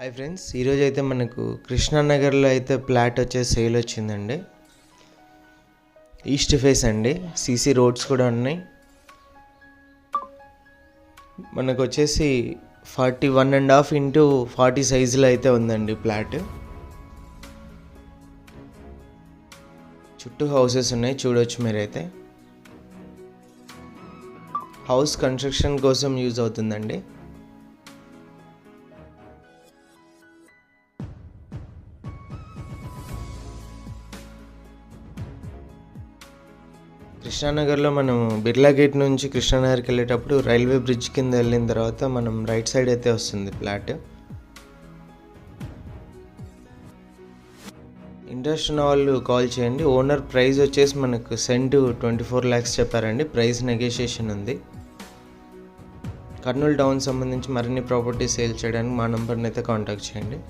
Hi friends ఈరోజు అయితే మనకు కృష్ణానగర్లో అయితే ప్లాట్ వచ్చే సేల్ వచ్చిందండి. ఈస్ట్ ఫేస్ అండి. సీసీ రోడ్స్ కూడా ఉన్నాయి. మనకు వచ్చేసి forty one and half into forty సైజులో అయితే ఉందండి ప్లాట్ చుట్టూ హౌసెస్ ఉన్నాయి చూడొచ్చు మీరైతే. హౌస్ కన్స్ట్రక్షన్ కోసం యూజ్ అవుతుందండి. కృష్ణానగర్లో మనం బిర్లా గేట్ నుంచి కృష్ణానగర్కి వెళ్ళేటప్పుడు రైల్వే బ్రిడ్జ్ కింద వెళ్ళిన తర్వాత మనం రైట్ సైడ్ అయితే వస్తుంది ఫ్లాట్. ఇంట్రెస్ట్ ఉన్న వాళ్ళు కాల్ చేయండి. ఓనర్ ప్రైస్ వచ్చేసి మనకు సెంట్ ట్వంటీ ఫోర్ ల్యాక్స్ చెప్పారండి. ప్రైస్ నెగోషియేషన్ ఉంది. కర్నూలు టౌన్ సంబంధించి మరిన్ని ప్రాపర్టీ సేల్ చేయడానికి మా నంబర్ని అయితే కాంటాక్ట్ చేయండి.